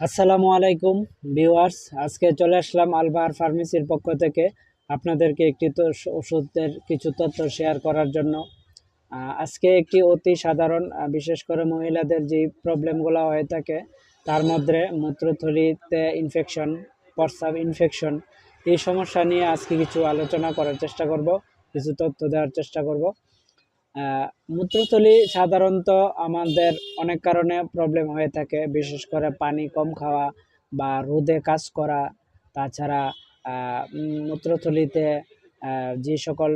আসসালামু আলাইকুম, ভিউয়ার্স। আজকে চলে আসলাম আলবাহার ফার্মেসির পক্ষ থেকে আপনাদেরকে একটি ওষুধের কিছু তথ্য শেয়ার করার জন্য। আজকে একটি অতি সাধারণ বিশেষ করে মহিলাদের যে প্রবলেমগুলো হয়ে থাকে, তার মধ্যে মূত্রথলিতে ইনফেকশন প্রস্রাব ইনফেকশন এই সমস্যা নিয়ে আজকে কিছু আলোচনা করার চেষ্টা করব, কিছু তথ্য দেওয়ার চেষ্টা করব। মূত্রথলি সাধারণত আমাদের অনেক কারণে প্রবলেম হয়ে থাকে, বিশেষ করে পানি কম খাওয়া বা রোদে কাজ করা। তাছাড়া মূত্রথলিতে যে সকল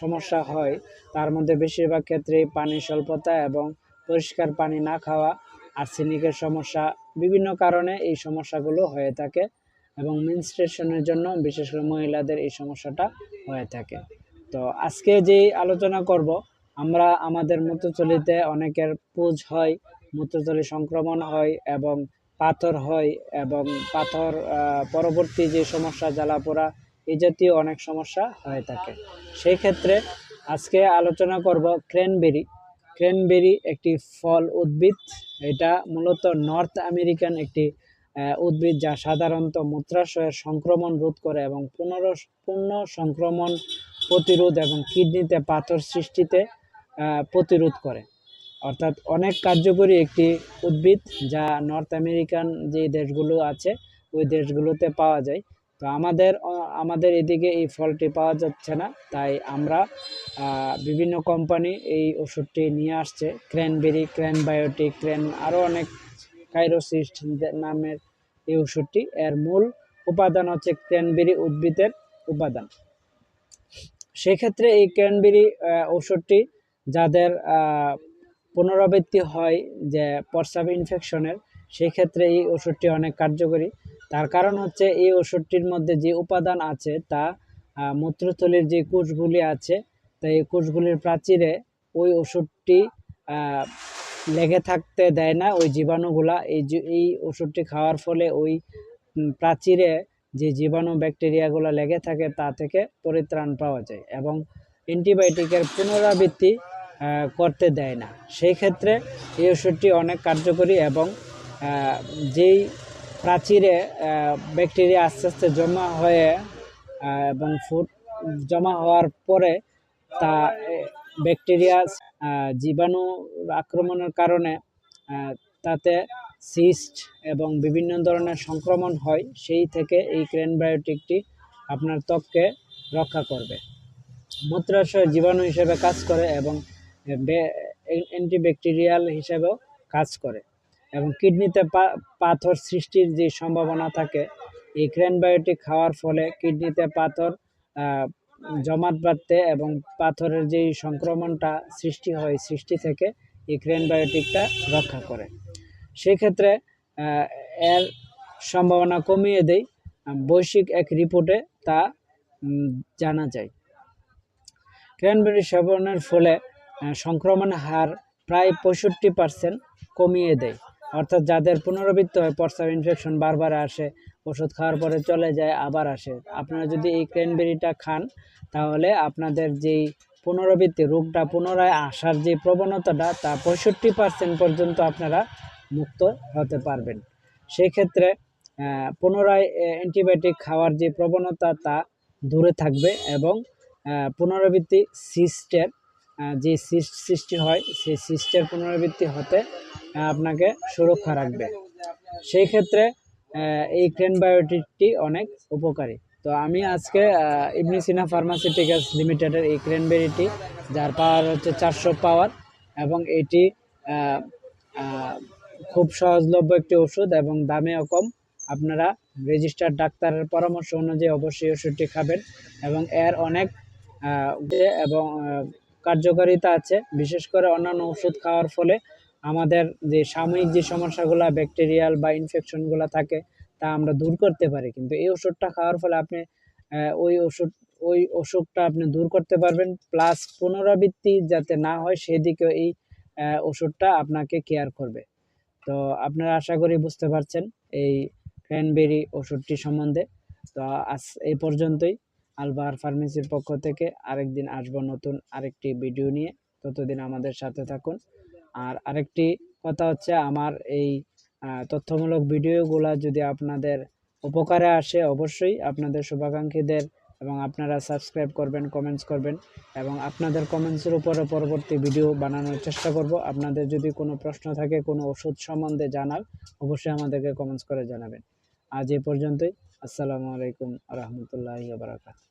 সমস্যা হয়, তার মধ্যে বেশিরভাগ ক্ষেত্রেই পানি স্বল্পতা এবং পরিষ্কার পানি না খাওয়া, আর্সেনিকের সমস্যা, বিভিন্ন কারণে এই সমস্যাগুলো হয়ে থাকে এবং মেনস্ট্রেশনের জন্য বিশেষ করে মহিলাদের এই সমস্যাটা হয়ে থাকে। তো আজকে যেই আলোচনা করব, আমরা আমাদের মূত্রথলিতে অনেকের পুজ হয় মূত্রথলি সংক্রমণ হয় এবং পাথর হয় এবং পাথর পরবর্তী যে সমস্যা, জ্বালাপোড়া, এই জাতীয় অনেক সমস্যা হয়ে থাকে। সেই ক্ষেত্রে আজকে আলোচনা করব ক্রেনবেরি ক্রেনবেরি একটি ফল উদ্ভিদ। এটা মূলত নর্থ আমেরিকান একটি উদ্ভিদ যা সাধারণত মূত্রাশয়ের সংক্রমণ রোধ করে এবং পুনর পূর্ণ সংক্রমণ প্রতিরোধ এবং কিডনিতে পাথর সৃষ্টিতে প্রতিরোধ করে। অর্থাৎ অনেক কার্যকরী একটি উদ্ভিদ যা নর্থ আমেরিকান যে দেশগুলো আছে, ওই দেশগুলোতে পাওয়া যায়। তো আমাদের আমাদের এদিকে এই ফলটি পাওয়া যাচ্ছে না, তাই আমরা বিভিন্ন কোম্পানি এই ওষুধটি নিয়ে আসছে। ক্র্যানবেরি ক্র্যানবায়োটিক ক্র্যান আরও অনেক কাইরোসিস্ট নামের এই ওষুধটি। এর মূল উপাদান হচ্ছে ক্র্যানবেরি উদ্ভিদের উপাদান। সেক্ষেত্রে এই ক্যানবেরি ওষুধটি যাদের পুনরাবৃত্তি হয় যে প্রস্রাব ইনফেকশনের সেই ক্ষেত্রে এই ওষুধটি অনেক কার্যকরী। তার কারণ হচ্ছে এই ওষুধটির মধ্যে যে উপাদান আছে তা মূত্রথলির যে কোষগুলি আছে, তা এই কোষগুলির প্রাচীরে ওই ওষুধটি লেগে থাকতে দেয় না। ওই জীবাণুগুলা এই এই ওষুধটি খাওয়ার ফলে ওই প্রাচীরে যে জীবাণু ব্যাকটেরিয়াগুলো লেগে থাকে তা থেকে পরিত্রাণ পাওয়া যায় এবং অ্যান্টিবায়োটিকের পুনরাবৃত্তি করতে দেয় না। সেই ক্ষেত্রে এই ওষুধটি অনেক কার্যকরী এবং যেই প্রাচীরে ব্যাকটেরিয়া আস্তে আস্তে জমা হয়ে এবং ফুড জমা হওয়ার পরে তা ব্যাকটেরিয়া জীবাণু আক্রমণের কারণে তাতে সিস্ট এবং বিভিন্ন ধরনের সংক্রমণ হয়, সেই থেকে এই ক্রেনবায়োটিকটি আপনার ত্বককে রক্ষা করবে। মূত্রাশয় জীবাণু হিসেবে কাজ করে এবং অ্যান্টিব্যাকটেরিয়াল হিসেবেও কাজ করে এবং কিডনিতে পাথর সৃষ্টির যে সম্ভাবনা থাকে, এই ক্রেনবায়োটিক খাওয়ার ফলে কিডনিতে পাথর জমাট বাঁধতে এবং পাথরের যেই সংক্রমণটা সৃষ্টি হয়, সৃষ্টি থেকে এই ক্রেনবায়োটিকটা রক্ষা করে। সেক্ষেত্রে এর সম্ভাবনা কমিয়ে দেয় বৈশ্বিক এক রিপোর্টে তা জানা যায়। ক্র্যানবেরি সেবনের ফলে আহ, সংক্রমণের হার প্রায় পঁয়ষট্টি পার্সেন্ট কমিয়ে দেয়। অর্থাৎ যাদের পুনরাবৃত্তি হয় প্রস্রাব ইনফেকশন বারবার আসে ওষুধ খাওয়ার পরে চলে যায় আবার আসে। আপনারা যদি এই ক্র্যানবেরিটা খান তাহলে আপনাদের যেই পুনরাবৃত্তি রোগটা পুনরায় আসার যে প্রবণতাটা তা পঁয়ষট্টি পার্সেন্ট পর্যন্ত আপনারা মুক্ত হতে পারবেন। সেই ক্ষেত্রে পুনরায় অ্যান্টিবায়োটিক খাওয়ার যে প্রবণতা তা দূরে থাকবে এবং পুনরাবৃত্তি সিস্টের যে সিস্ট সৃষ্টি হয়, সেই সিস্টের পুনরাবৃত্তি হতে আপনাকে সুরক্ষা রাখবে। সেই ক্ষেত্রে এই ক্রেনবায়োটিকটি অনেক উপকারী। তো আমি আজকে ইবনি সিনা ফার্মাসিউটিক্যালস লিমিটেডের এই ক্রেনবেরিটি, যার পাওয়ার হচ্ছে চারশো পাওয়ার এবং এটি খুব সহজলভ্য একটি ওষুধ এবং দামেও কম। আপনারা রেজিস্টার ডাক্তারের পরামর্শ অনুযায়ী অবশ্যই ওষুধটি খাবেন এবং এর অনেক এবং কার্যকারিতা আছে। বিশেষ করে অন্যান্য ওষুধ খাওয়ার ফলে আমাদের যে সাময়িক যে সমস্যাগুলো ব্যাকটেরিয়াল বা ইনফেকশনগুলো থাকে, তা আমরা দূর করতে পারি। কিন্তু এই ওষুধটা খাওয়ার ফলে আপনি ওই ওষুধ, ওই অসুখটা আপনি দূর করতে পারবেন। প্লাস পুনরাবৃত্তি যাতে না হয়, সেদিকেও এই ওষুধটা আপনাকে কেয়ার করবে। তো আপনারা আশা করি বুঝতে পারছেন এই ক্র্যানবেরি ওষুধটি সম্বন্ধে। তো আজ এই পর্যন্তই। আলবাহার ফার্মেসির পক্ষ থেকে আরেকদিন আসব নতুন আরেকটি ভিডিও নিয়ে। ততদিন আমাদের সাথে থাকুন। আর আরেকটি কথা হচ্ছে আমার এই তথ্যমূলক ভিডিওগুলো যদি আপনাদের উপকারে আসে অবশ্যই আপনাদের শুভাকাঙ্ক্ষীদের এবং আপনারা সাবস্ক্রাইব করবেন কমেন্টস করবেন এবং আপনাদের কমেন্টসের উপরে পরবর্তী ভিডিও বানানোর চেষ্টা করব। আপনাদের যদি কোনো প্রশ্ন থাকে, কোনো ওষুধ সম্বন্ধে জানার, অবশ্যই আমাদেরকে কমেন্টস করে জানাবেন। আজ এ পর্যন্তই। আসসালামু আলাইকুম রহমতুল্লাহ বারাকাত